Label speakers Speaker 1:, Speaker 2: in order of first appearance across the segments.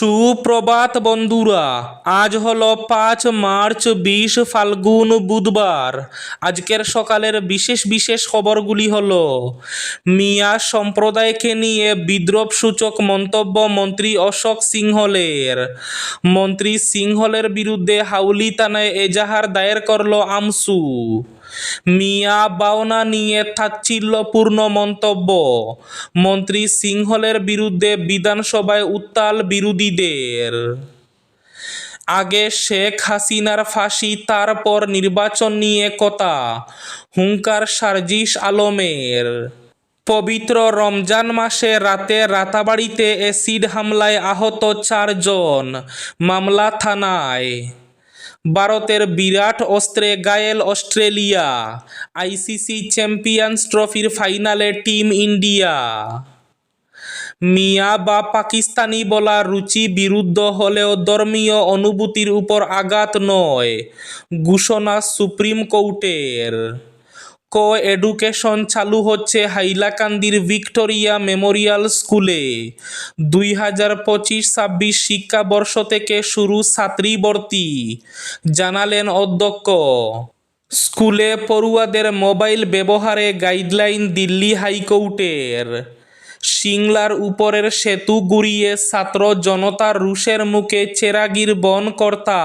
Speaker 1: সুপ্রভাত বন্ধুরা, আজ হলো পাঁচ মার্চ, বিশ ফাল্গুন, বুধবার। আজকের সকালের বিশেষ বিশেষ খবরগুলি হলো, মিয়া সম্প্রদায়কে নিয়ে বিদ্রোপ সূচক মন্তব্য মন্ত্রী অশোক সিংহলের। মন্ত্রী সিংহলের বিরুদ্ধে হাউলি থানায় এজাহার দায়ের করল আমসু। মিয়া বাওনা নিয়ে তাচ্ছিল্যপূর্ণ মন্তব্য। মন্ত্রী সিংহলের বিরুদ্ধে বিধানসভায় উত্তাল বিরোধীদের। আগে শেখ হাসিনার ফাঁসি, তারপর নির্বাচন নিয়ে কথা। হুঙ্কার সার্জিস আলমের। পবিত্র রমজান মাসে রাতে রাতাবাড়িতে অ্যাসিড হামলায় আহত চারজন। মামলা থানায়। ভারতের বিরাট অস্ত্রে গায়েল অস্ট্রেলিয়া। আইসিসি চ্যাম্পিয়ন্স ট্রফির ফাইনালে টিম ইন্ডিয়া। মিয়া বা পাকিস্তানি বলা রুচি বিরুদ্ধ হলেও ধর্মীয় অনুভূতির উপর আঘাত নয়, ঘোষণা সুপ্রিম কোর্টের। কো এডুকেশন চালু হচ্ছে হাইলাকান্দির ভিক্টোরিয়া মেমোরিয়াল স্কুলে। দুই হাজার পঁচিশ ছাব্বিশ শিক্ষাবর্ষ থেকে শুরু ছাত্রী ভর্তি জানালেন অধ্যক্ষ। স্কুলে পড়ুয়াদের মোবাইল ব্যবহারে গাইডলাইন দিল্লি হাইকোর্টের। সিংলার উপরের সেতু গুড়িয়ে ছাত্র জনতার রুশের মুখে চেরাগির বন কর্তা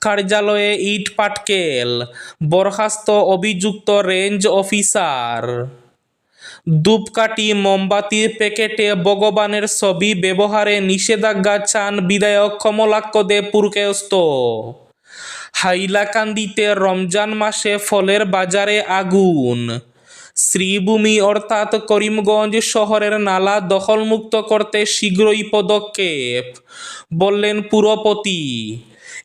Speaker 1: কার্যালয়ে ইট পাটকেল। বরখাস্ত অভিযুক্ত রেঞ্জ অফিসার। ধূপকাঠি মোমবাতির প্যাকেটে ভগবানের ছবি ব্যবহারে নিষেধাজ্ঞা চান বিধায়ক কমলাক্ষ দে পুরকায়স্ত হাইলাকান্দিতে রমজান মাসে ফলের বাজারে আগুন। শ্রীভূমি অর্থাৎ করিমগঞ্জ শহরের নালা দখলমুক্ত করতে শীঘ্রই পদক্ষেপ বললেন পুরপতি।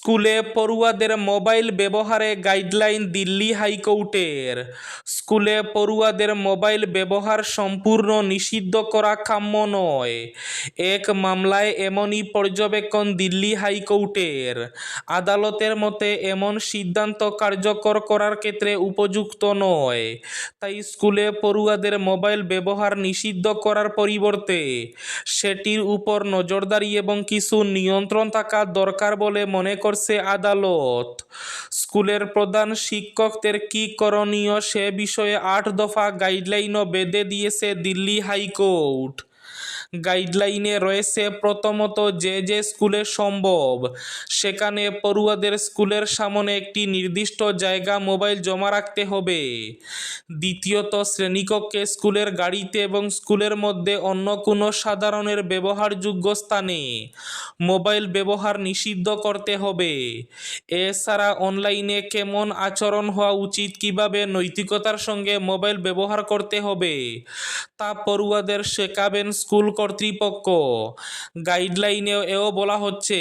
Speaker 1: স্কুলে পড়ুয়াদের মোবাইল ব্যবহারে গাইডলাইন দিল্লি হাইকোর্টের। স্কুলে পড়ুয়াদের মোবাইল ব্যবহার সম্পূর্ণ নিষিদ্ধ করা কাম্য নয়। এক মামলায় এমনই পর্যবেক্ষণ দিল্লি হাইকোর্টের। আদালতের মতে এমন সিদ্ধান্ত কার্যকর করার ক্ষেত্রে উপযুক্ত নয়। তাই স্কুলে পড়ুয়াদের মোবাইল ব্যবহার নিষিদ্ধ করার পরিবর্তে সেটির উপর নজরদারি এবং কিছু নিয়ন্ত্রণ থাকা দরকার বলে মনে করছে আদালত। স্কুলের প্রধান শিক্ষকদের কি করণীয় সে বিষয়ে আট দফা গাইডলাইনও বেঁধে দিয়েছে দিল্লি হাইকোর্ট। গাইডলাইনে রয়েছে প্রথমত যে যে স্কুলে সম্ভব। সেখানে পড়ুয়াদের স্কুলের সামনে একটি নির্দিষ্ট জায়গা মোবাইল জমা রাখতে হবে। দ্বিতীয়ত, শ্রেণীকক্ষে স্কুলের গাড়িতে এবং স্কুলের মধ্যে অন্য কোনো সাধারণের ব্যবহারযোগ্য স্থানে মোবাইল ব্যবহার নিষিদ্ধ করতে হবে। এছাড়া অনলাইনে কেমন আচরণ হওয়া উচিত, কীভাবে নৈতিকতার সঙ্গে মোবাইল ব্যবহার করতে হবে, তা পড়ুয়াদের শেখাবেন স্কুল কর্তৃপক্ষ। গাইডলাইনে এও বলা হচ্ছে,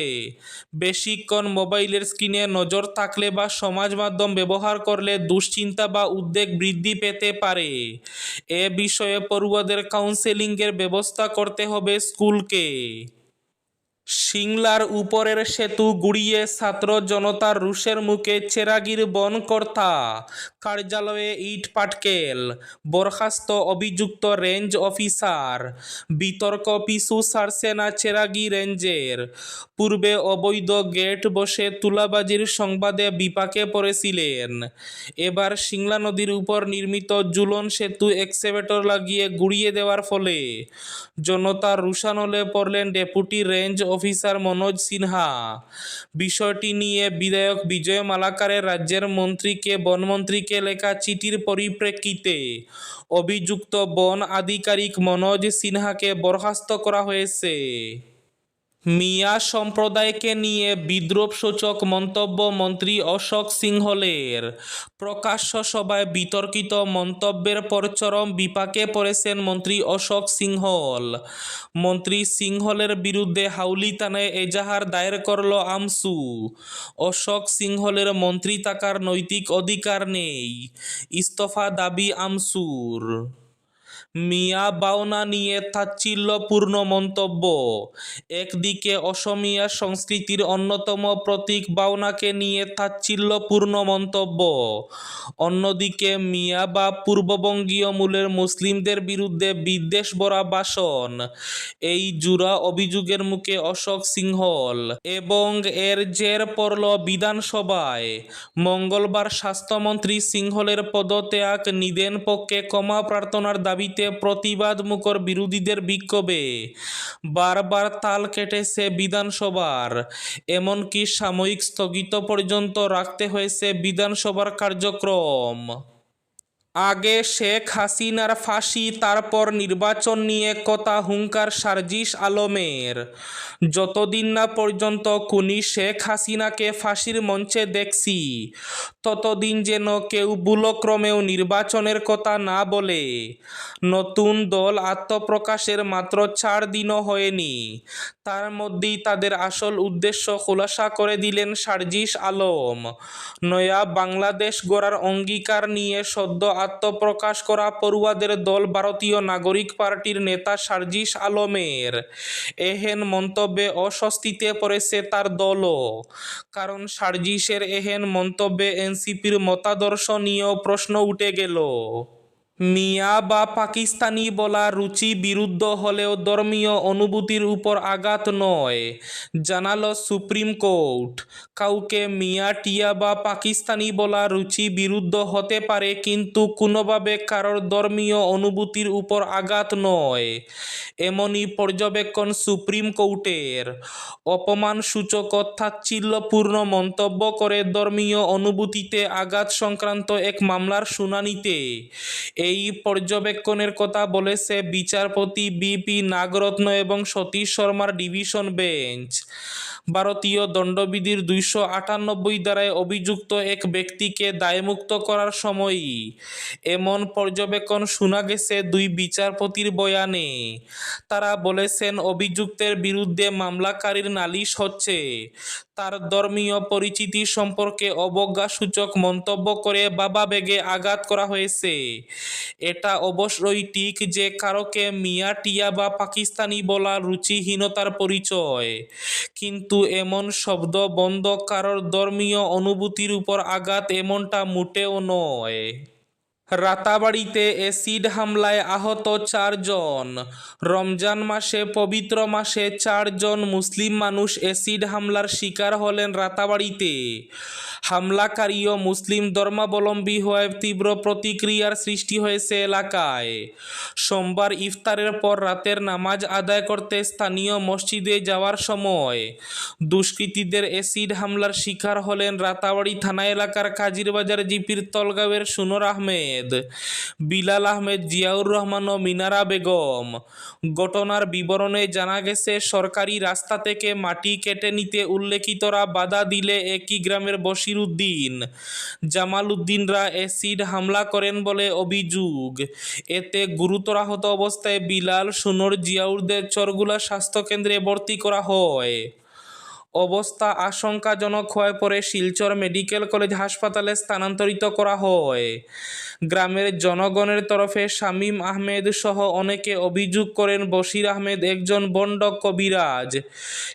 Speaker 1: বেশিক্ষণ মোবাইলের স্ক্রিনে নজর থাকলে বা সমাজ মাধ্যম ব্যবহার করলে দুশ্চিন্তা বা উদ্বেগ বৃদ্ধি পেতে পারে। এ বিষয়ে পড়ুয়াদের কাউন্সেলিংয়ের ব্যবস্থা করতে হবে স্কুলকে। সিংলার উপরের সেতু গুড়িয়ে ছাত্র জনতার রুশের মুখে চেরাগির বন কর্তা কার্যালয়ে ইট পাটকেল। বরখাস্ত অভিযুক্ত রেঞ্জ অফিসার। বিতর্ক পিছু ছাড়ছে না চেরাগি রেঞ্জের। পূর্বে অবৈধ গেট বসে তুলাবাজির সংবাদে বিপাকে পড়েছিলেন। এবার সিংলা নদীর উপর নির্মিত জুলন সেতু এক্সেভেটর লাগিয়ে গুড়িয়ে দেওয়ার ফলে জনতার রুশানলে পড়লেন deputy range officer Manoj Sinha. বিষয়টি নিয়ে বিধায়ক বিজয় মালাকারের রাজ্যের মন্ত্রীকে বনমন্ত্রীকে লেখা চিঠির পরিপ্রেক্ষিতে অভিযুক্ত বন আধিকারিক মনোজ সিনহাকে বরখাস্ত করা হয়েছে। মিয়া সম্প্রদায়কে নিয়ে বিদ্রোপসূচক মন্তব্য মন্ত্রী অশোক সিংহলের। প্রকাশ্য সভায় বিতর্কিত মন্তব্যের পর চরম বিপাকে পড়েছেন মন্ত্রী অশোক সিংহল। মন্ত্রী সিংহলের বিরুদ্ধে হাউলি থানায় এজাহার দায়ের করল আমসু। অশোক সিংহলের মন্ত্রী থাকার নৈতিক অধিকার নেই। ইস্তফা দাবি আমসুর। মিয়া বাওনা নিয়ে তাচ্ছিল্যপূর্ণ মন্তব্য। একদিকে অসমীয়া সংস্কৃতির অন্যতম প্রতীক বাওনাকে নিয়ে তাচ্ছিল্যপূর্ণ মন্তব্য। অন্যদিকে মিয়া বা পূর্ববঙ্গীয় মূলের মুসলিমদের বিরুদ্ধে বিদ্বেষ ভরা ভাষণ। এই জুড়া অভিযোগের মুখে অশোক সিংহল এবং এর জের পড়ল বিধানসভায়। মঙ্গলবার স্বাস্থ্যমন্ত্রী সিংহলের পদত্যাগ, নিদেন পক্ষে ক্ষমা প্রার্থনার দাবিতে প্রতিবাদ মুখর বিরোধীদের বিক্ষোভে বারবার তাল কেটেছে বিধানসভার। এমনকি সাময়িক স্থগিত পর্যন্ত রাখতে হয়েছে বিধানসভার কার্যক্রম। আগে শেখ হাসিনার ফাঁসি, তারপর নির্বাচন নিয়ে কথা হুঙ্কার সার্জিস আলমের। যতদিন না পর্যন্ত খুনি শেখ হাসিনাকে ফাঁসির মঞ্চে দেখছি, ততদিন যেন কেউ বুলক্রমেও নির্বাচনের কথা না বলে। নতুন দল আত্মপ্রকাশের মাত্র চার দিনও হয়নি। তার মধ্যেই তাদের আসল উদ্দেশ্য খোলাসা করে দিলেন সার্জিস আলম। নয়া বাংলাদেশ গড়ার অঙ্গীকার নিয়ে সদ্য আত্মপ্রকাশ করা পড়ুয়াদের দল ভারতীয় নাগরিক পার্টির নেতা সার্জিস আলমের। এহেন মন্তব্যে অস্বস্তিতে পড়েছে তার দলও। কারণ সার্জিসের এহেন মন্তব্যে এনসিপির মতাদর্শ নিয়েও প্রশ্ন উঠে গেল। মিয়া বা পাকিস্তানি বলা রুচি বিরুদ্ধ হলেও ধর্মীয় অনুভূতির উপর আঘাত নয়, জানালো সুপ্রিম কোর্ট। কাউকে মিয়া, টিয়া বা পাকিস্তানি বলা রুচি বিরুদ্ধ হতে পারে, কিন্তু কোনোভাবে কারোর ধর্মীয় অনুভূতির উপর আঘাত নয়, এমনই পর্যবেক্ষণ সুপ্রিম কোর্টের। অপমানসূচক তাচ্ছিল্যপূর্ণ মন্তব্য করে ধর্মীয় অনুভূতিতে আঘাত সংক্রান্ত এক মামলার শুনানিতে। এই পর্যবেক্ষণের কথা বলেছে বিচারপতি বিপি নাগরত্ন এবং সতীশ শর্মার ডিভিশন বেঞ্চ। ভারতীয় দণ্ডবিধির দুইশো আটানব্বই দ্বারায় অভিযুক্ত এক ব্যক্তিকে দায়মুক্ত করার সময়ই এমন পর্যবেক্ষণ শোনা গেছে দুই বিচারপতির বয়ানে। তারা বলেছেন, অভিযুক্তের বিরুদ্ধে মামলাকারীর নালিশ হচ্ছে। তার ধর্মীয় পরিচিতি সম্পর্কে অবজ্ঞাসূচক মন্তব্য করে বাবা বেগে আঘাত করা হয়েছে। এটা অবশ্যই ঠিক যে কারোকে মিয়া টিয়া বা পাকিস্তানি বলা রুচিহীনতার পরিচয়। কিন্তু এমন শব্দ বন্ধ কারোর ধর্মীয় অনুভূতির উপর আঘাত এমনটা মোটেও নয়। রাতাবাড়িতে অ্যাসিড হামলায় আহত চারজন। রমজান মাসে, পবিত্র মাসে চারজন মুসলিম মানুষ অ্যাসিড হামলার শিকার হলেন রাতাবাড়িতে। হামলাকারীও মুসলিম ধর্মাবলম্বী হওয়ায় তীব্র প্রতিক্রিয়ার সৃষ্টি হয়েছে এলাকায়। সোমবার ইফতারের পর রাতের নামাজ আদায় করতে স্থানীয় মসজিদে যাওয়ার সময় দুষ্কৃতীদের অ্যাসিড হামলার শিকার হলেন রাতাবাড়ি থানা এলাকার কাজিরবাজার জিপির তলগাঁওয়ের সুনর আহমেদ। বিলাল আহমেদ জিয়াউর রহমান ও মিনারা বেগম। ঘটনার বিবরণে জানা গেছে, সরকারি রাস্তা থেকে মাটি কেটে নিতে উল্লেখিতরা বাধা দিলে একই গ্রামের বশির উদ্দিন। জামাল উদ্দিনরা অ্যাসিড হামলা করেন বলে অভিযোগ। এতে গুরুতর আহত অবস্থায় বিলাল, সুনর, জিয়াউরদের চরগুলা স্বাস্থ্যকেন্দ্রে ভর্তি করা হয়। অবস্থা আশঙ্কাজনক হয়ে পড়ে শিলচর মেডিকেল কলেজ হাসপাতালে স্থানান্তরিত করা হয়। গ্রামের জনগণের তরফে শামীম আহমেদ সহ অনেকে অভিযোগ করেন বশির আহমেদ একজন বন্ড কবিরাজ।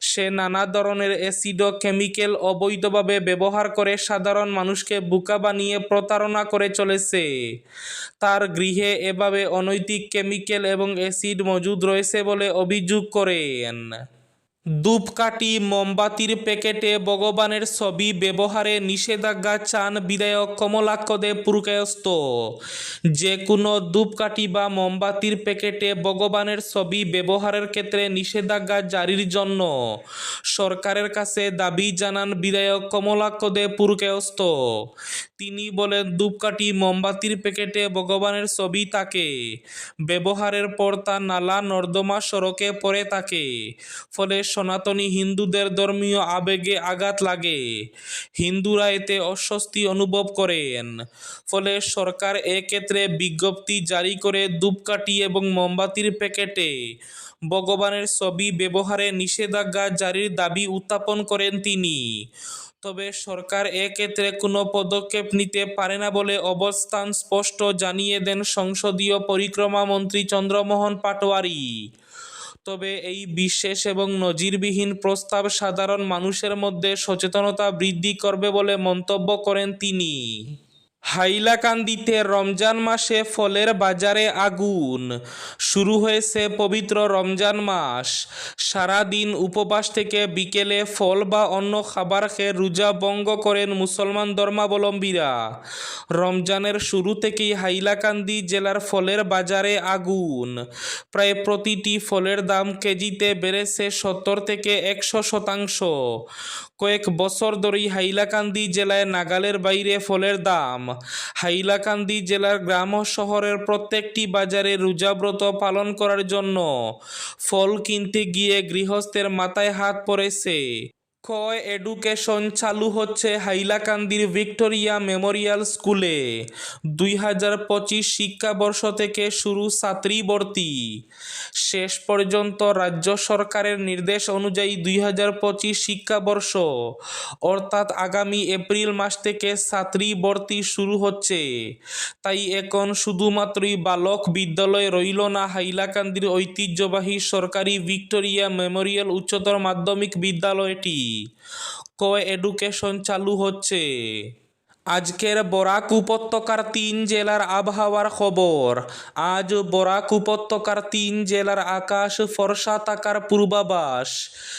Speaker 1: সে নানা ধরনের অ্যাসিড ও কেমিক্যাল অবৈধভাবে ব্যবহার করে সাধারণ মানুষকে বোকা বানিয়ে প্রতারণা করে চলেছে। তার গৃহে এভাবে অনৈতিক কেমিক্যাল এবং অ্যাসিড মজুদ রয়েছে বলে অভিযোগ করেন। ধূপকাঠি, মোমবাতির প্যাকেটে ভগবানের ছবি, ব্যবহারে নিষেধাজ্ঞা চান বিধায়ক কমলাক্ষ দেব পুরকায়স্ত যে কোনো ধূপকাঠি বা মোমবাতির প্যাকেটে ভগবানের ছবি, ব্যবহারের ক্ষেত্রে নিষেধাজ্ঞা জারির জন্য সরকারের কাছে দাবি জানান বিধায়ক কমলাক্ষ দেব পুরকায়স্ত তিনি বলেন, ধূপকাঠি, মোমবাতির প্যাকেটে ভগবানের ছবি থাকে, ব্যবহারের পর তা নালা, নর্দমা সড়কে পড়ে থাকে। ফলে সনাতনী হিন্দুদের ধর্মীয় আবেগে আঘাত লাগে। হিন্দুরা এতে অস্বস্তি অনুভব করেন। ফলে সরকার এক্ষেত্রে বিজ্ঞপ্তি জারি করে ধূপকাঠি এবং মোমবাতির প্যাকেটে ভগবানের ছবি ব্যবহারে নিষেধাজ্ঞা জারির দাবি উত্থাপন করেন তিনি। তবে সরকার এক্ষেত্রে কোনো পদক্ষেপ নিতে পারে না বলে অবস্থান স্পষ্ট জানিয়ে দেন সংসদীয় পরিক্রমা মন্ত্রী চন্দ্রমোহন পাটোয়ারি। তবে এই বিশেষ এবং নজিরবিহীন প্রস্তাব সাধারণ মানুষের মধ্যে সচেতনতা বৃদ্ধি করবে বলে মন্তব্য করেন তিনি। হাইলাকান্দিতে রমজান মাসে ফলের বাজারে আগুন। শুরু হয়েছে পবিত্র রমজান মাস। সারা দিন উপবাস থেকে বিকেলে ফল বা অন্য খাবার খেয়ে রোজা ভঙ্গ করেন মুসলমান ধর্মাবলম্বীরা। রমজানের শুরু থেকেই হাইলাকান্দি জেলার ফলের বাজারে আগুন। প্রায় প্রতিটি ফলের দাম কেজিতে বেড়েছে সত্তর থেকে একশো শতাংশ। কয়েক বছর ধরেই হাইলাকান্দি জেলায় নাগালের বাইরে ফলের দাম হাইলাকান্দি জেলার গ্রাম ও শহরের প্রত্যেকটি বাজারে রোজাব্রত পালন করার জন্য ফল কিনতে গিয়ে গৃহস্থের মাথায় হাত পড়েছে। কয় এডুকেশন চালু হচ্ছে হাইলাকান্দির ভিক্টোরিয়া মেমোরিয়াল স্কুলে? দুই হাজার পঁচিশ শিক্ষাবর্ষ থেকে শুরু ছাত্রী ভর্তি। শেষ পর্যন্ত রাজ্য সরকারের নির্দেশ অনুযায়ী দুই হাজার পঁচিশ শিক্ষাবর্ষ, অর্থাৎ আগামী এপ্রিল মাস থেকে ছাত্রী ভর্তি শুরু হচ্ছে। তাই এখন শুধুমাত্রই বালক বিদ্যালয় রইল না, হাইলাকান্দির ঐতিহ্যবাহী সরকারি ভিক্টোরিয়া মেমোরিয়াল উচ্চতর মাধ্যমিক বিদ্যালয়টি। কো এডুকেশন চালু হচ্ছে। আজকের বরাক উপত্যকার তিন জেলার আবহাওয়ার খবর। আজ বরাক উপত্যকার তিন জেলার আকাশ ফর্সা থাকার পূর্বাভাস।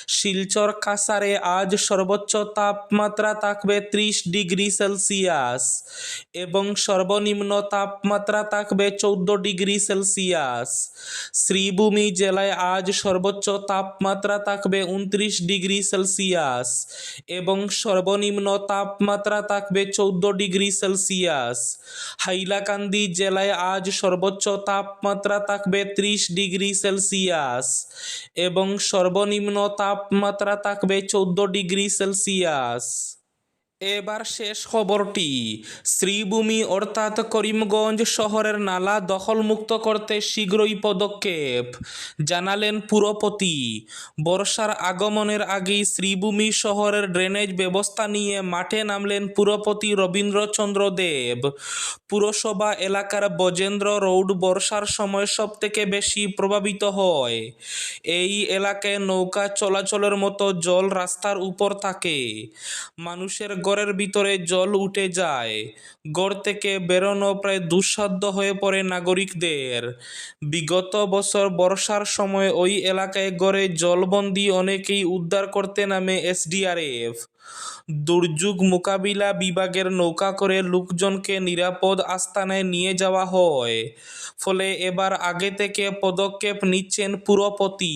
Speaker 1: শিলচর কাসারে আজ সর্বোচ্চ তাপমাত্রা থাকবে ত্রিশ ডিগ্রি সেলসিয়াস এবং সর্বনিম্ন তাপমাত্রা থাকবে চৌদ্দ ডিগ্রি সেলসিয়াস। শ্রীভূমি জেলায় আজ সর্বোচ্চ তাপমাত্রা থাকবে উনত্রিশ ডিগ্রি সেলসিয়াস এবং সর্বনিম্ন তাপমাত্রা থাকবে চৌদ্দ ডিগ্রি সেলসিয়াস। হাইলাকান্দি জেলায় আজ সর্বোচ্চ তাপমাত্রা থাকবে ত্রিশ ডিগ্রি সেলসিয়াস এবং সর্বনিম্ন তাপমাত্রা থাকবে চোদ্দ ডিগ্রি সেলসিয়াস। এবার শেষ খবরটি। শ্রীভূমি অর্থাৎ করিমগঞ্জ শহরের নালা দখলমুক্ত করতে শীঘ্রই পদক্ষেপ, জানালেন পুরপতি। বর্ষার আগমনের আগেই শ্রীভূমি শহরের ড্রেনেজ ব্যবস্থা নিয়ে মাঠে নামলেন পুরপতি রবীন্দ্রচন্দ্র দেব। পুরসভা এলাকার বজেন্দ্র রোড বর্ষার সময় সবথেকে বেশি প্রভাবিত হয়। এই এলাকায় নৌকা চলাচলের মতো জল রাস্তার উপর থাকে। মানুষের ঘরের ভিতরে জল উঠে যায়। ঘর থেকে বেরোনো প্রায় দুঃসাধ্য হয়ে পড়ে নাগরিকদের। বিগত বছর বর্ষার সময় ওই এলাকায় গড়ে জলবন্দি অনেকেই উদ্ধার করতে নামে এসডিআরএফ। দুর্যোগ মোকাবিলা বিভাগের নৌকা করে লোকজনকে নিরাপদ আস্তানায় নিয়ে যাওয়া হয়। ফলে এবার আগে থেকে পদক্ষেপ নিচ্ছেন পুরপতি।